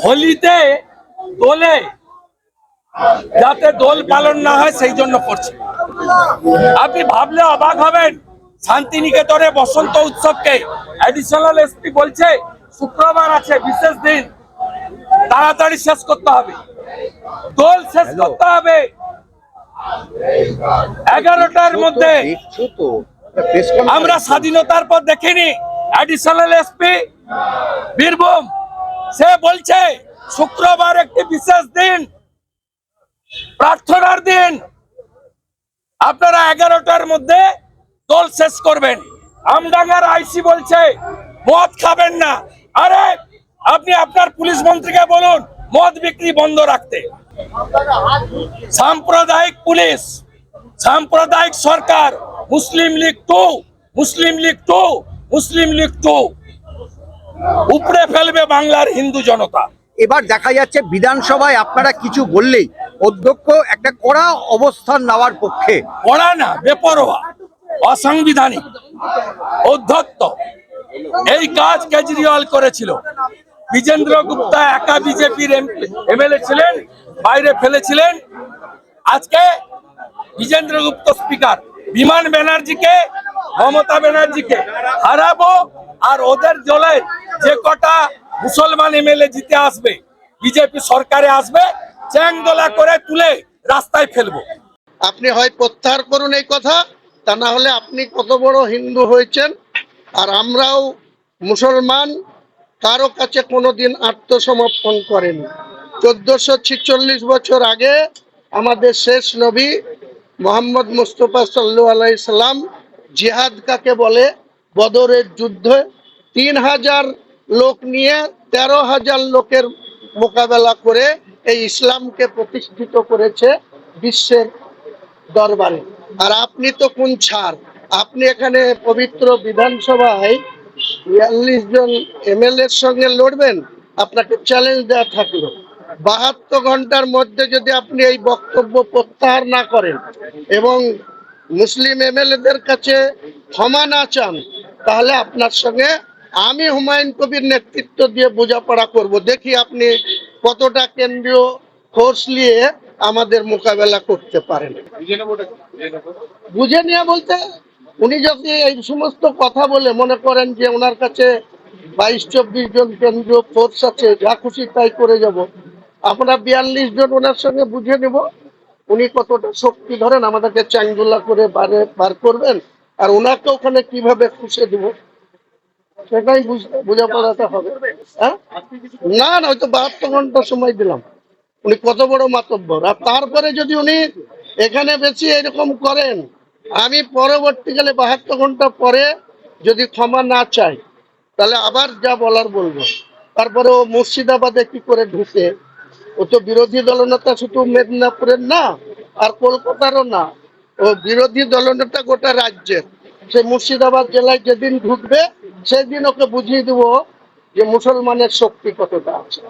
হোলিতে দোলে যাতে দোল পালন না হয় সেই জন্য করছে। আপনি ভাবলে অবাক হবেন শান্তিনিকেতনে বসন্ত উৎসবকে অ্যাডিশনাল এসপি বলছে শুক্রবার আছে বিশেষ দিন। তাড়াতাড়ি শেষ করতে হবে। দোল শেষ করতে হবে। এগারোটার মধ্যে। আমরা স্বাধীনতার পর দেখিনি। Additional SP Birbhum. সে বলছে, শুক্রবার একটি বিশেষ দিন, প্রার্থনার দিন। আপনারা এগারোটার মধ্যে দোল শেষ করবেন। আমডাঙ্গার আইসি বলছে, মদ খাবেন না। আরে, আপনি আপনার পুলিশ মন্ত্রীকে বলুন, মদ বিক্রি বন্ধ রাখতে। সাম্প্রদায়িক পুলিশ, সাম্প্রদায়িক সরকার, মুসলিম লীগ টু, মুসলিম লীগ টু, মুসলিম লীগ টু। উপড়ে ফেলবে বাংলার হিন্দু জনতা। এবার দেখা যাচ্ছে বিধানসভায় আপনারা কিছু বললেই অধ্যক্ষ একটা কড়া অবস্থান নেওয়ার পক্ষে। কড়া না বেপরোয়া অসাংবিধানিক। অধ্যত্ত এই কাজ কেজরিওয়াল করেছিল। বিজেন্দ্র গুপ্তা একা বিজেপির এমএলএ ছিলেন বাইরে ফেলেছিলেন। আজকে বিজেন্দ্র গুপ্ত স্পিকার বিমান ব্যানার্জিকে মমতা ব্যানার্জিকে হারাবো আর ওদের জলে যে কটা মুসলমান এমএলএ জিতে আসবে, বিজেপি সরকারে আসবে, চ্যাংদোলা করে তুলে রাস্তায় ফেলব। আপনি হয় প্রত্যাহার করুন এই কথা, তা না হলে আপনি কত বড় হিন্দু হয়েছেন, আর আমরাও মুসলমান, কারও কাছে কোনোদিন আত্মসমর্পণ করেন। চোদ্দশো ছিচল্লিশ বছর আগে আমাদের শেষ নবী মোহাম্মদ মুস্তফা সাল্লু আলাইসাল্লাম জিহাদ কাকে বলে? বদরের যুদ্ধে তিন হাজার লোক নিয়ে তেরো হাজার লোকের মোকাবেলা করে এই ইসলামকে প্রতিষ্ঠিত করেছে বিশ্বের দরবারে। আর আপনি তো কোন ছাড় আপনি এখানে পবিত্র বিধানসভায় বিয়াল্লিশ জন এমএলএ এর সঙ্গে লড়বেন, আপনাকে চ্যালেঞ্জ দেওয়া থাকল। বাহাত্তর ঘণ্টার মধ্যে যদি আপনি এই বক্তব্য প্রত্যাহার না করেন এবং মুসলিম এমএলএদের কাছে ক্ষমা না চান, তাহলে আপনার সঙ্গে আমি হুমায়ুন কবির নেতৃত্ব দিয়ে বোঝাপড়া করব। দেখি আপনি কতটা কেন্দ্রীয় ফোর্স নিয়ে আমাদের মোকাবেলা করতে পারেন। বুঝে নিয়ে বলতে উনি যদি এই সমস্ত কথা বলে মনে করেন যে ওনার কাছে বাইশ চব্বিশ জন কেন্দ্রীয় ফোর্স আছে যা খুশি তাই করে যাব। আমরা বিয়াল্লিশ জন ওনার সঙ্গে বুঝে নেব উনি কতটা শক্তি ধরেন আমাদেরকে চ্যাংদুলা করে বারে বার করবেন আর ওনাকে ওখানে কীভাবে খুশে দিব। সেটাই বোঝাপড়াতে হবে। হ্যাঁ? না না হয়তো বাহাত্তর ঘণ্টা সময় দিলাম। উনি কত বড় মাতব্বর। আর তারপরে যদি উনি এখানে বেশি এরকম করেন আমি পরবর্তীকালে বাহাত্তর ঘণ্টা পরে যদি ক্ষমা না চাই তাহলে আবার যা বলার বলব। তারপরে ও মুর্শিদাবাদে কি করে ঢুকে? ও তো বিরোধী দলনেতা শুধু মেদিনীপুরের না আর কলকাতারও না। ও বিরোধী দলনেতা গোটা রাজ্যের। সে মুর্শিদাবাদ জেলায় যেদিন ঢুকবে সেদিন ওকে বুঝিয়ে দেবো যে মুসলমানের শক্তি কতটা আছে।